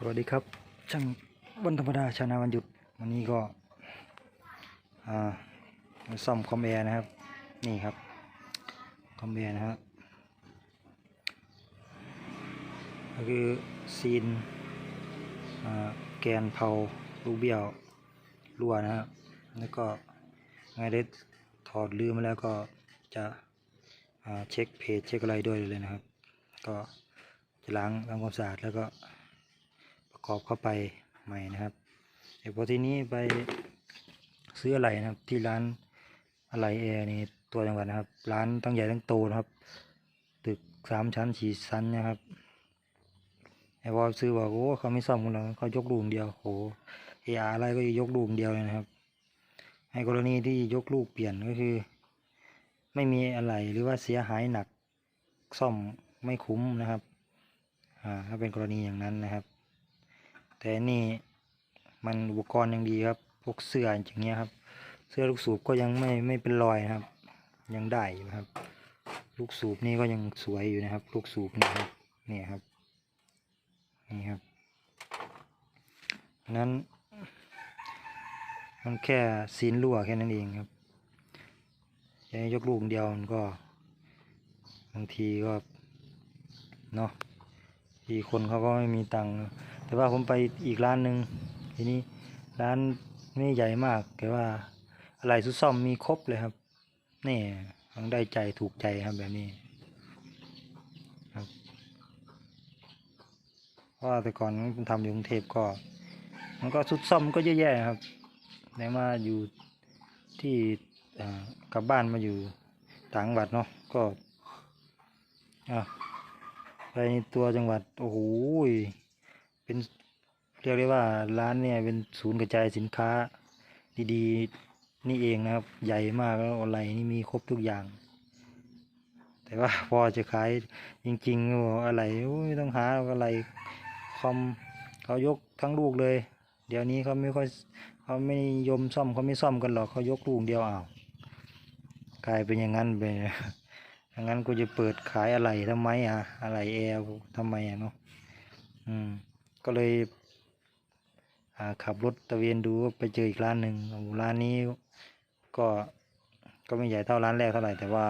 สวัสดีครับ ช่างวันธรรมดาชานาวันหยุดวันนี้ก็อ่าซ่อมคอมแอร์นะครับ นี่ครับ คอมแอร์นะครับก็คือซีนอ่าแกนเผาลูกเบี้ยวรั่วนะครับ แล้วก็ไงได้ถอดลืมมาแล้วก็จะอ่าเช็คเพจเช็คอะไรด้วยเลยนะครับ ก็จะล้างทำความสะอาดแล้วก็ ประกอบเข้าไปใหม่นะครับแต่พอทีนี้ไปซื้ออะไรนะครับ ที่ร้านอะไรแอร์นี่ตัวจังหวัดนะครับ ร้านตั้งใหญ่ตั้งโตนะครับ ตึกสามชั้นสี่ชั้นนะครับไอ้พอซื้อบอกโอ้เขาไม่ซ่อมกันหรอกเขายกลูกเดียวโหเออาอะไรก็ยกลูกเดียวเลยนะครับให้กรณีที่ยกลูกเปลี่ยนก็คือ ไม่มีอะไรหรือว่าเสียหายหนักซ่อมไม่คุ้มนะครับอ่าถ้าเป็นกรณีอย่างนั้นนะครับ แต่นี่มันอุปกรณ์ยังดีครับพวกเสื้ออย่างเงี้ยครับ เสื้อลูกสูบก็ยังไม่ไม่เป็นรอยนะครับ ยังได้อยู่ครับ ลูกสูบนี่ก็ยังสวยอยู่นะครับ ลูกสูบนี่ครับนี่ครับนี่ครับนั้นมันแค่ซีนรั่วแค่นั้นเองครับจะให้ยกลูกเดียวมันก็บางทีก็เนาะทีคนเขาก็ไม่มีตังค์ แต่ว่าผมไปอีกร้านหนึ่งทีนี้ร้านไม่ใหญ่มากแต่ว่าอะไรสุดซ่อมมีครบเลยครับ นี่ต้องได้ใจถูกใจครับแบบนี้ครับเพราะว่าแต่ก่อนผมทำอยู่กรุงเทพก็ มันก็สุดซ่อมก็แย่ๆครับแต่มาอยู่ที่กลับบ้านมาอยู่ต่างจังหวัดเนาะก็อะไปตัวจังหวัด โอ้โห เป็นเรียกได้ว่าร้านเนี่ยเป็นศูนย์กระจายสินค้า ดีๆนี่เองนะครับ ใหญ่มากแล้วอะไรนี่มีครบทุกอย่าง แต่ว่าพอจะขายจริงๆออะไรต้องหาอะไรคอมเขายกทั้งลูกเลย เดี๋ยวนี้เขาไม่ค่อยเขาไม่ยมซ่อมเขาไม่ซ่อมกันหรอกเขายกลูกเดียวอ้าวกลายเป็นอย่างนั้นไปอย่างนั้นกูจะเปิดขายอะไรทำไมอะอะไรแอร์ทำไมอะเนาะอืม ก็เลยขับรถตะเวนดูไปเจออีกร้านหนึ่งร้านนี้ก็ก็ไม่ใหญ่เท่าร้านแรกเท่าไหร่แต่ว่า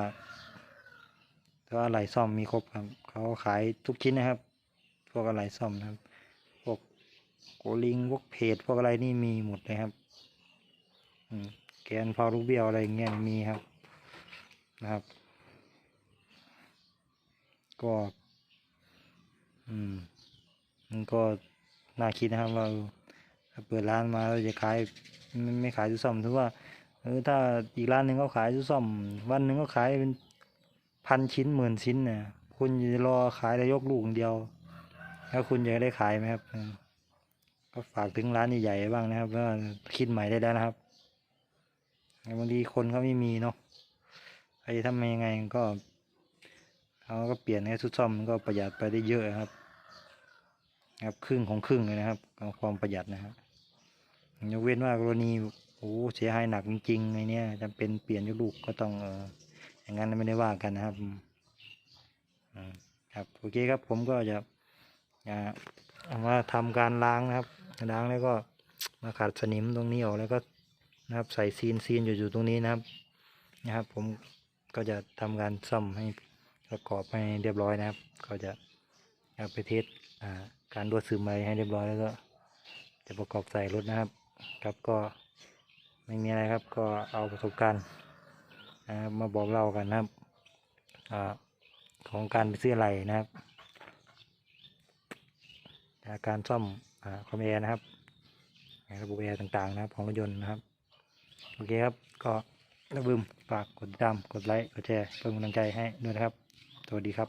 แต่ว่าอะไรซ่อมมีครบครับเขาขายทุกชิ้นนะครับพวกอะไรซ่อมนะครับพวกโกลิงพวกเพจพวกอะไรนี่มีหมดเลยครับแกนพาวลูกเบี้ยวอะไรเงี้ยมีครับนะครับ ก็ อืม มันก็น่าคิดนะครับว่าเออถ้าเปิดร้านมาเราจะขายไม่ขายซื้อซ่อมถือว่าเออถ้าอีกร้านหนึ่งเขาขายซื้อซ่อม วันหนึ่งก็ขายเป็นพันชิ้นหมื่นชิ้นเนี่ยคุณจะรอขายแต่ยกลูกอย่างเดียว แล้วคุณจะได้ขายไหมครับก็ฝากถึงร้านใหญ่ๆบ้างนะครับว่าคิดใหม่ได้แล้วนะครับบางทีคนเขาไม่มีเนาะใครจะทำยังไงก็เขาก็เปลี่ยนให้ซุดซ่อมมันก็ประหยัดไปได้เยอะครับ ครับครึ่งของครึ่งเลยนะครับความประหยัดนะครับยกเว้นว่ากรณีโอ้เสียหายหนักจริงๆไงเนี่ยจำเป็นเปลี่ยนยกลูกก็ต้องเอออย่างนั้นไม่ได้ว่ากันนะครับอืมครับโอเคครับผมก็จะอ่าเอามาทำการล้างนะครับล้างแล้วก็มาขัดสนิมตรงนี้ออกแล้วก็นะครับใส่ซีนซีนอยู่อยู่ตรงนี้นะครับนะครับ ผมก็จะทำการซ่อมให้ประกอบให้เรียบร้อยนะครับ ก็จะเอาไปเทส การรวดซึมไรให้เรียบร้อยแล้วก็ จะประกอบใส่รถนะครับ ครับก็ไม่มีอะไรครับ ก็เอาประสบการณ์นะมาบอกเล่ากันนะครับอของการไปซื้ออะไรนะครับ การซ่อมอาคอมแอร์นะครับระบบแอร์ต่างๆนะครับ ของรถยนต์นะครับ โอเคครับ ก็ระบึมฝากกดติดตาม กดไลค์ กดแชร์ เพื่อเป็นกำลังใจให้ด้วยนะครับ สวัสดีครับ